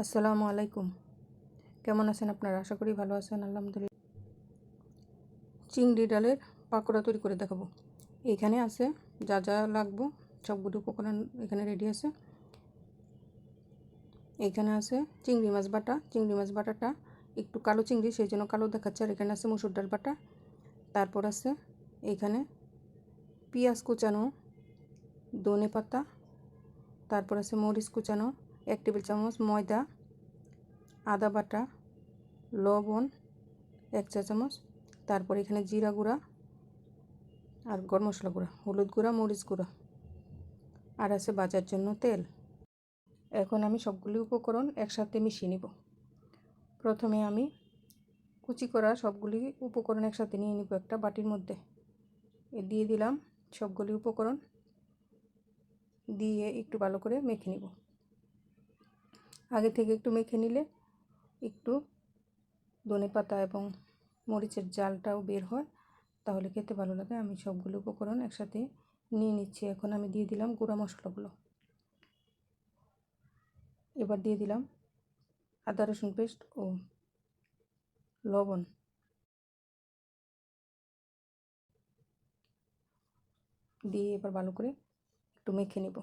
আসসালামু আলাইকুম। কেমন আছেন আপনারা? আশা করি ভালো আছেন, আলহামদুলিল্লাহ। চিংড়ি ডালের পাকোড়া তৈরি করে দেখাবো। এখানে আছে যা যা লাগবো, সবগুলো উপকরণ এখানে রেডি আছে। এখানে আছে চিংড়ি মাছ বাটা। চিংড়ি মাছ বাটাটা একটু কালো চিংড়ি, সেই জন্য কালো দেখাচ্ছে। আর এখানে আছে মুসুর ডাল বাটা। তারপর আছে এখানে পেঁয়াজ কুচানো ধনে পাতা তারপর আছে মরিচ কুচানো এক টেবিল চামচ ময়দা, আদা বাটা, লবণ, এক চা চামচ, তারপর এখানে জিরা গুঁড়া আর গরম মশলা গুঁড়া, হলুদ গুঁড়া, মরিচ গুঁড়া আর আছে বাজার জন্য তেল। এখন আমি সবগুলি উপকরণ একসাথে মিশিয়ে নিব। প্রথমে আমি কুচি করা সবগুলি উপকরণ একসাথে নিয়ে নিব একটা বাটির মধ্যে। দিয়ে দিলাম সবগুলি উপকরণ। দিয়ে একটু ভালো করে মেখে নিব। আগে থেকে একটু মেখে নিলে একটু ধনে পাতা এবং মরিচের জালটাও বের হয়, তাহলে খেতে ভালো লাগে। আমি সবগুলো উপকরণ একসাথে নিয়ে নিচ্ছি। এখন আমি দিয়ে দিলাম গুঁড়া মশলাগুলো। এবার দিয়ে দিলাম আদা, রসুন পেস্ট ও লবণ। দিয়ে এবার ভালো করে একটু মেখে নেব।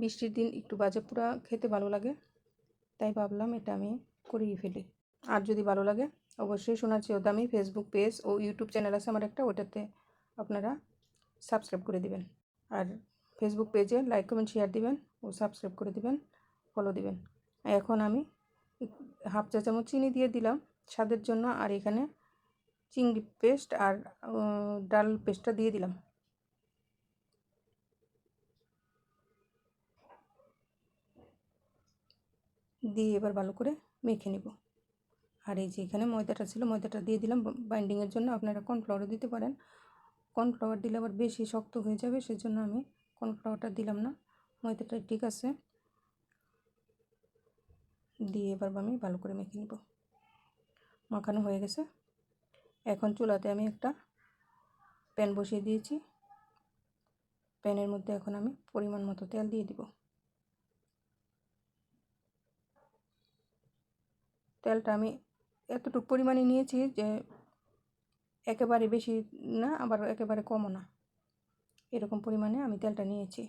বৃষ্টির দিন একটু বাজে পোড়া খেতে ভালো লাগে, তাই ভাবলাম এটা আমি করিয়ে ফেলি। আর যদি ভালো লাগে, অবশ্যই শোনার চেয়েও দামি ফেসবুক পেজ ও ইউটিউব চ্যানেল আছে আমার একটা ওটাতে আপনারা সাবস্ক্রাইব করে দিবেন। আর ফেসবুক পেজে লাইক কমেন্ট শেয়ার দিবেন ও সাবস্ক্রাইব করে দিবেন ফলো দিবেন। এখন আমি হাফ চা চামচ চিনি দিয়ে দিলাম, স্বাদের জন্য। আর এখানে চিংড়ি পেস্ট আর ডাল পেস্টটা দিয়ে দিলাম। দিয়ে এবার ভালো করে মেখে নেব। আর এই যে এখানে ময়দাটা ছিল, ময়দাটা দিয়ে দিলাম বাইন্ডিংয়ের জন্য। আপনারা কর্নফ্লাওয়ারও দিতে পারেন। কর্নফ্লাওয়ার দিলে আবার বেশি শক্ত হয়ে যাবে, সেজন্য আমি কর্নফ্লাওয়ারটা দিলাম না। ময়দাটা ঠিক আছে। দিয়ে এবার আমি ভালো করে মেখে নেব। মাখানো হয়ে গেছে। এখন চুলাতে আমি একটা প্যান বসিয়ে দিয়েছি। প্যানের মধ্যে এখন আমি পরিমাণ মতো তেল দিয়ে দিব। তেলটা আমি এতটুকু পরিমাণে নিয়েছি যে একেবারে বেশি না, আবার একেবারে কমও না। এরকম পরিমাণে আমি তেলটা নিয়েছি।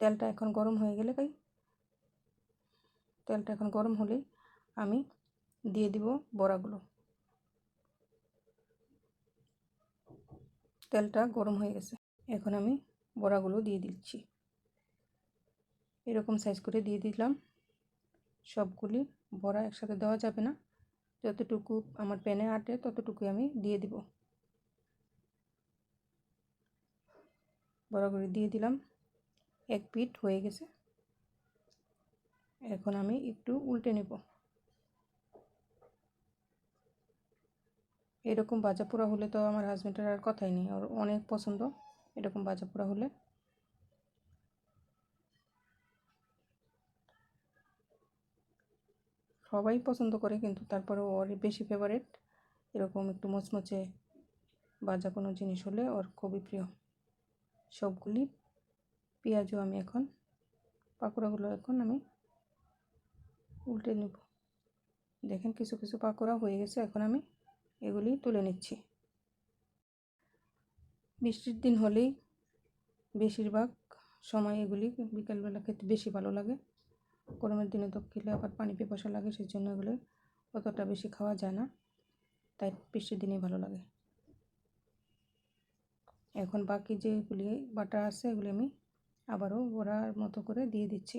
তেলটা এখন গরম হয়ে গেলে তাই তেলটা এখন গরম হলেই আমি দিয়ে দিব বড়াগুলো। তেলটা গরম হয়ে গেছে। এখন আমি বড়াগুলো দিয়ে দিচ্ছি। এরকম সাইজ করে দিয়ে দিলাম। সবগুলি বড়া একসাথে দেওয়া যাবে না। যতটুকু আমার প্যানে আটে ততটুকু আমি দিয়ে দিব। বড়াগুলি দিয়ে দিলাম। এক পিঠ হয়ে গেছে। এখন আমি একটু উল্টে নেব। এরকম বাজা পোড়া হলে তো আমার হাজব্যান্ডের আর কথাই নেই। ওর অনেক পছন্দ এরকম বাজা পোড়া হলে। সবাই পছন্দ করে, কিন্তু তারপরে ওর বেশি ফেভারেট এরকম একটু মচমচে বাজা কোনো জিনিস হলে ওর খুবই প্রিয়। সবগুলি পেঁয়াজও আমি এখন, পাকোড়াগুলো এখন আমি উল্টে নেব। দেখেন কিছু কিছু পাকোড়া হয়ে গেছে, এখন আমি এগুলি তুলে নিচ্ছি। বৃষ্টির দিন হলেই বেশিরভাগ সময় এগুলি বিকেলবেলা খেতে বেশি ভালো লাগে। গরমের দিনে তো খেলে আবার পানি পিপাসা লাগে সেই জন্য এগুলো অতটা বেশি খাওয়া যায় না। তাই বৃষ্টির দিনেই ভালো লাগে। এখন বাকি যেগুলি বাটা আছে, এগুলি আমি আবারও বড়ার মতো করে দিয়ে দিচ্ছি।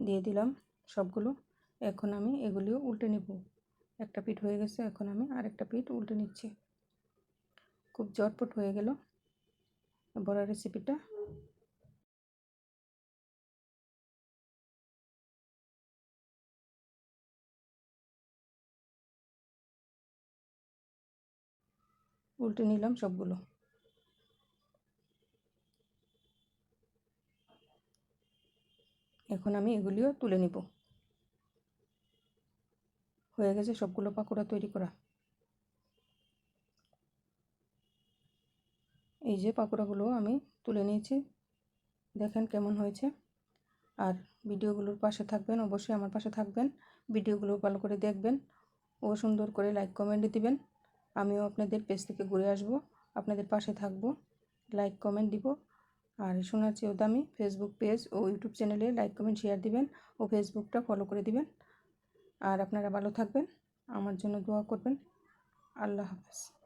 দিয়ে দিলাম সবগুলো। এখন আমি এগুলিও উল্টে নেব। একটা পিঠ হয়ে গেছে, এখন আমি আরেকটা পিঠ উল্টে নিচ্ছি। খুব জটপট হয়ে গেল। বড়া রেসিপিটা উল্টে নিলাম সবগুলো। এখন আমি এগুলিও তুলে নিব। হয়ে গেছে সবগুলো পাকোড়া তৈরি করা। এই যে পাকোড়াগুলো আমি তুলে নিয়েছি। দেখেন কেমন হয়েছে। আর ভিডিওগুলোর পাশে থাকবেন, অবশ্যই আমার পাশে থাকবেন। ভিডিওগুলো ভালো করে দেখবেন ও সুন্দর করে লাইক, কমেন্ট দিবেন। আমিও আপনাদের পেজ থেকে ঘুরে আসব, আপনাদের পাশে থাকব, লাইক, কমেন্ট দিব। আর শোনার চেয়েও দামি ফেসবুক পেজ ও ইউটিউব চ্যানেলে লাইক, কমেন্ট, শেয়ার দিবেন ও ফেসবুকটা ফলো করে দিবেন। আর আপনারা ভালো থাকবেন, আমার জন্য দোয়া করবেন। আল্লাহ হাফেজ।